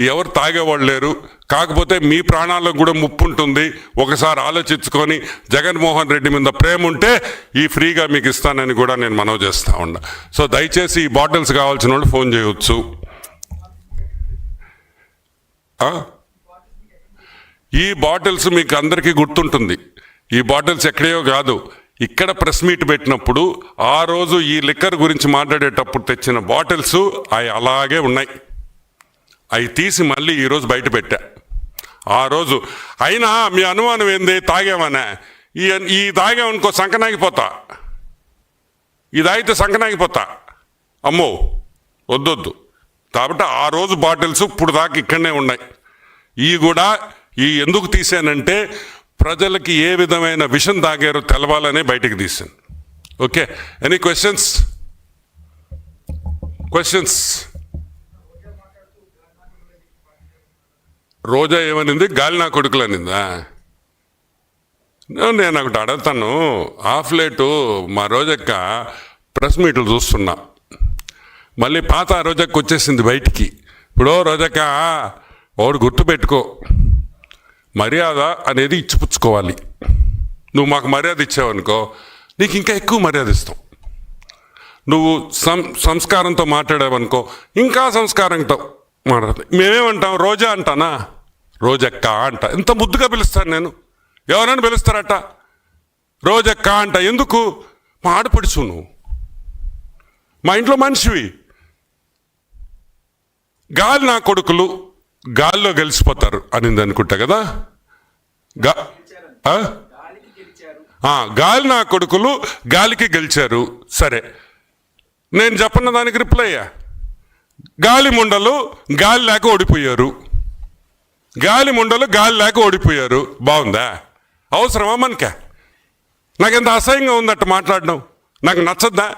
ఎవరు తాగేవాళ్ళు లేరు. కాకపోతే మీ ప్రాణాలకు కూడా ముప్పు ఉంటుంది. ఒకసారి ఆలోచించుకొని జగన్మోహన్ రెడ్డి మీద ప్రేమ ఉంటే ఈ ఫ్రీగా మీకు ఇస్తానని కూడా నేను మనవి చేస్తూ ఉన్నా. సో దయచేసి ఈ బాటిల్స్ కావాల్సిన వాళ్ళు ఫోన్ చేయవచ్చు ఈ బాటిల్స్ మీకు అందరికీ గుర్తుంటుంది. ఈ బాటిల్స్ ఎక్కడయో కాదు. ఇక్కడ ప్రెస్ మీట్ పెట్టినప్పుడు ఆ రోజు ఈ లిక్కర్ గురించి మాట్లాడేటప్పుడు తెచ్చిన బాటిల్స్ అవి అలాగే ఉన్నాయి. అవి తీసి మళ్ళీ ఈరోజు బయట పెట్టా. ఆ రోజు అయినా మీ అనుమానం ఏంది? తాగామనే ఈ ఈ తాగామనుకో సంకనాగిపోతా ఇది తాగితే సంకనాగిపోతా అమ్మో వద్దొద్దు. కాబట్టి ఆ రోజు బాటిల్స్ ఇప్పుడు దాకా ఇక్కడనే ఉన్నాయి. ఈ కూడా ఈ ఎందుకు తీసానంటే ప్రజలకి ఏ విధమైన విషం తాగారో తెలవాలనే బయటికి తీసాను okay any questions questions Roja ఏమనింది? గాలి నా కొడుకులు అనిందా? నేను ఒకటి అడుగుతాను. హాఫ్ లేటు మా రోజక్క ప్రెస్ మీట్లు చూస్తున్నా. మళ్ళీ పాత రోజక్క వచ్చేసింది బయటికి. ఇప్పుడు రోజక్క ఒకడు గుర్తుపెట్టుకో మర్యాద అనేది ఇచ్చిపుచ్చుకోవాలి. నువ్వు మాకు మర్యాద ఇచ్చావనుకో నీకు ఇంకా ఎక్కువ మర్యాద ఇస్తాం. నువ్వు సం సంస్కారంతో మాట్లాడావనుకో ఇంకా సంస్కారంతో. మాట్లాడతాం మేమేమంటాం? రోజా అంటానా? రోజక్క అంట. ఎంత ముద్దుగా పిలుస్తాను నేను. ఎవరైనా పిలుస్తారట. రోజక్క అంట. ఎందుకు? మా ఆడపడుచు నువ్వు. మా ఇంట్లో మనిషివి. గాలి నా కొడుకులు గాల్లో గెలిచిపోతారు అనింది అనుకుంటా కదా? గా గాలి నా కొడుకులు గాలికి గెలిచారు. సరే. నేను చెప్పన్న దానికి రిప్లై అయ్యా గాలి ముండలు గాలి లేక ఓడిపోయారు. గాలి ముండలు గాలి లేక ఓడిపోయారు. బాగుందా? అవసరమా మనకే? నాకు ఎంత అసహ్యంగా ఉందట మాట్లాడడం. నాకు నచ్చద్దా?